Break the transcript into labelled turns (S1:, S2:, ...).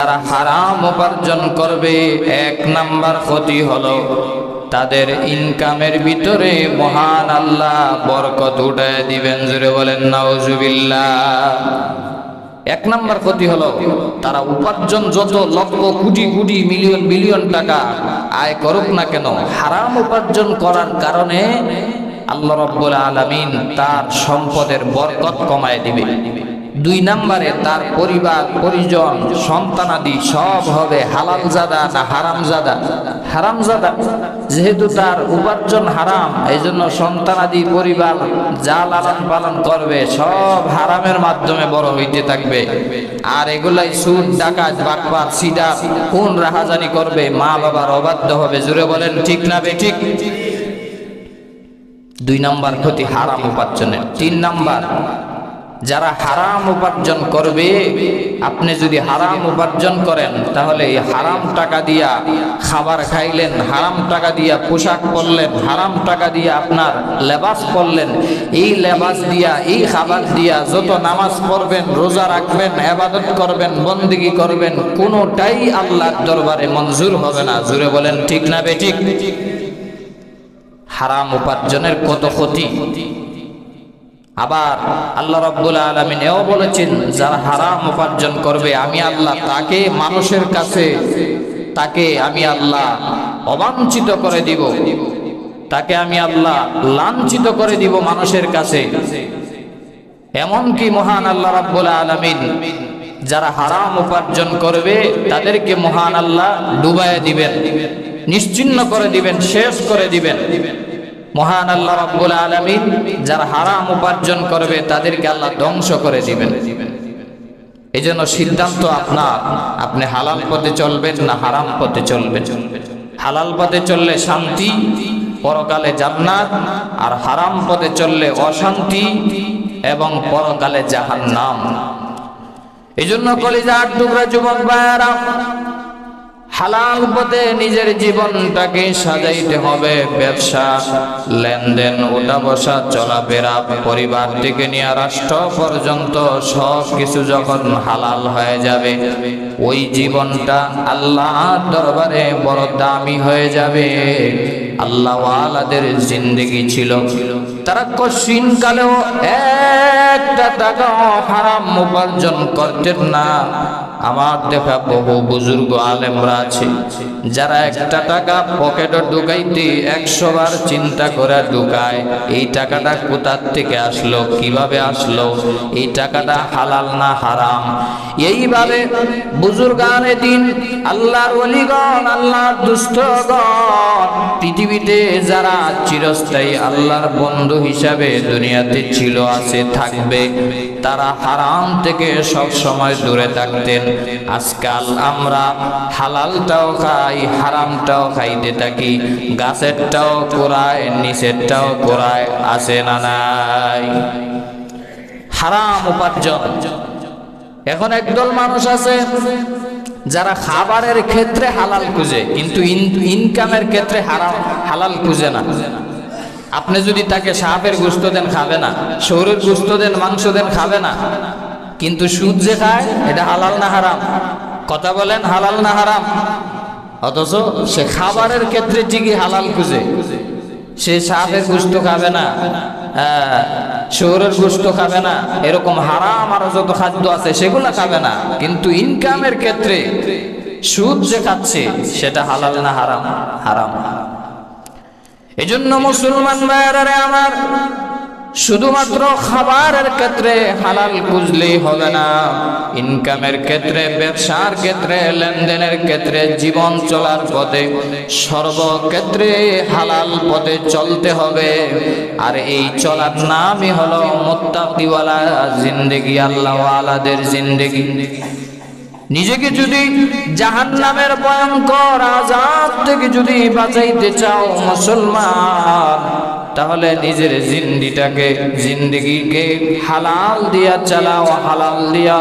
S1: যারা হারাম উপার্জন করবে, এক নাম্বার ক্ষতি হলো তাদের ইনকামের ভিতরে মহান আল্লাহ বরকত উঠায় দিবেন জুড়ে বলেন, নাউজুবিল্লাহ। এক নাম্বার ক্ষতি হলো তারা উপার্জন যত লক্ষ, কোটি কোটি, মিলিয়ন, বিলিয়ন টাকা আয় করুক না কেন, হারাম উপার্জন করার কারণে আল্লাহ রব্বুল আলামিন তার সম্পদের বরকত কমায় দিবে দুই নাম্বারে তার পরিবার, পরিজন সন্তানাদি সব হবে হালাল জাদা না হারাম জাদা হারাম জাদা যেহেতু তার উপার্জন হারাম এই জন্য সন্তানাদি পরিবার যা লালন পালন করবে, সব হারামের মাধ্যমে বড় হইতে থাকবে। আর এগুলাই সুদ, ডাকাত বাকবার সিডা কোন রাহাজানি করবে, মা বাবার অবাধ্য হবে জুড়ে বলেন ঠিক না বে ঠিক? দুই নাম্বার ক্ষতি হারাম উপার্জনের। তিন নাম্বার যারা হারাম উপার্জন করবে, আপনি যদি হারাম উপার্জন করেন, তাহলে হারাম টাকা দিয়া খাবার খাইলেন, হারাম টাকা দিয়া পোশাক পরলেন, হারাম টাকা দিয়া আপনার লেবাস পরলেন, এই লেবাস দিয়া, এই খাবার দিয়া যত নামাজ পড়বেন, রোজা রাখবেন, আবাদত করবেন, বন্দিগি করবেন, কোনোটাই আল্লাহর দরবারে মঞ্জুর হবে না। জুড়ে বলেন, ঠিক না বে ঠিক? হারাম উপার্জনের কত ক্ষতি? আবার আল্লাহ রব্বুল আলমিন এও বলেছেন যারা হারাম উপার্জন করবে, আমি আল্লাহ তাকে মানুষের কাছে, তাকে আমি আল্লাহ অবাঞ্ছিত করে দিব। তাকে আমি আল্লাহ লাঞ্ছিত করে দিব মানুষের কাছে। এমনকি মহান আল্লাহ রব্বুল আলমিন, যারা হারাম উপার্জন করবে, তাদেরকে মহান আল্লাহ ডুবাইয়া দিবেন, নিশ্চিন্ন করে দিবেন, শেষ করে দিবেন। মহান আল্লাহ রাব্বুল আলামিন যারা হারাম উপার্জন করবে তাদেরকে আল্লাহ ধ্বংস করে দিবেন। এই জন্য সিদ্ধান্ত আপনার, আপনি হালাল পথে চলবেন না হারাম পথে চলবেন। হালাল পথে চললে শান্তি, পরকালে জান্নাত, আর হারাম পথে চললে অশান্তি এবং পরকালে জাহান্নাম। এই জন্য কলিজার টুকরা যুবক ভাইয়ারা হালাল পথে নিজের জীবনটাকে সাজাইতে হবে, ব্যবসা, লেনদেন ওটা বসা চলাফেরা পরিবার থেকে নিয়ে রাষ্ট্র পর্যন্ত সব কিছু যখন হালাল হয়ে যাবে, ওই জীবনটা আল্লাহ দরবারে বড় দামি হয়ে যাবে। আল্লাহ আল্লাহওয়ালাদের জিন্দগি ছিল। তারা কশিন কালেও একটা টাকা হারাম উপার্জন করতেন না। আমার দেখা বহু বুজুর্গ আলেমরা আছে, যারা একটা টাকা পকেটে ঢুকাইতে একশো বার চিন্তা করে ঢুকায়, এই টাকাটা কোথার থেকে আসলো, কীভাবে আসলো, এই টাকাটা হালাল না হারাম? এইভাবে বুজুর্গানে দিন আল্লাহর অলিগণ, আল্লাহর দুস্থগণ পৃথিবীতে যারা চিরস্থায়ী আল্লাহর বন্ধু হিসাবে দুনিয়াতে ছিল, আছে, থাকবে। তারা হারাম থেকে সব সময় দূরে থাকতেন। আজকাল আমরা হালালটাও খাই, হারামটাও খাইতে থাকি গাছেরটাও কোরায় নিচেরটাও কোরায় আছে না নাই? হারাম উপার্জন। এখন একদল মানুষ আছে যারা খাবারের ক্ষেত্রে হালাল খুঁজে, কিন্তু ইনকামের ক্ষেত্রে হারাম হালাল খুঁজে না। আপনি যদি তাকে সাপের গুস্ত দেন, খাবে না। শরীর গুস্ত দেন, মাংস দেন, খাবে না। কিন্তু সুদ যে খায়, এটা হালাল না হারাম? কথা বলেন, হালাল না হারাম? অথচ সে খাবারের ক্ষেত্রে ঠিকই হালাল খুঁজে। সে সাপের গুস্ত খাবে না শহরের গোস্ত খাবে না, এরকম হারাম আরও যত খাদ্য আছে, সেগুলো খাবে না। কিন্তু ইনকামের ক্ষেত্রে সুদ যে খাচ্ছে, সেটা হালাল না হারাম? হারাম। এজন্য মুসলমান ভাইয়ারে আমার শুধুমাত্র খাবারের ক্ষেত্রে হালাল বুঝলেই হবে না। ইনকামের ক্ষেত্রে, ব্যবসার ক্ষেত্রে, লেনদেনের ক্ষেত্রে, জীবন চলার পথে, সর্বক্ষেত্রে হালাল পথে চলতে হবে। আর এই চলার নামই হলো মোত্তাকিওয়ালা জিন্দেগি, আল্লাহওয়ালাদের জিন্দেগি। নিজেকে যদি জাহান নামের ভয়ঙ্কর আজাদ থেকে যদি বাঁচাইতে চাও মুসলমান, তাহলে নিজের জিন্দিটাকে, জিন্দিগিকে হালাল দিয়া চালাও, হালাল দিয়া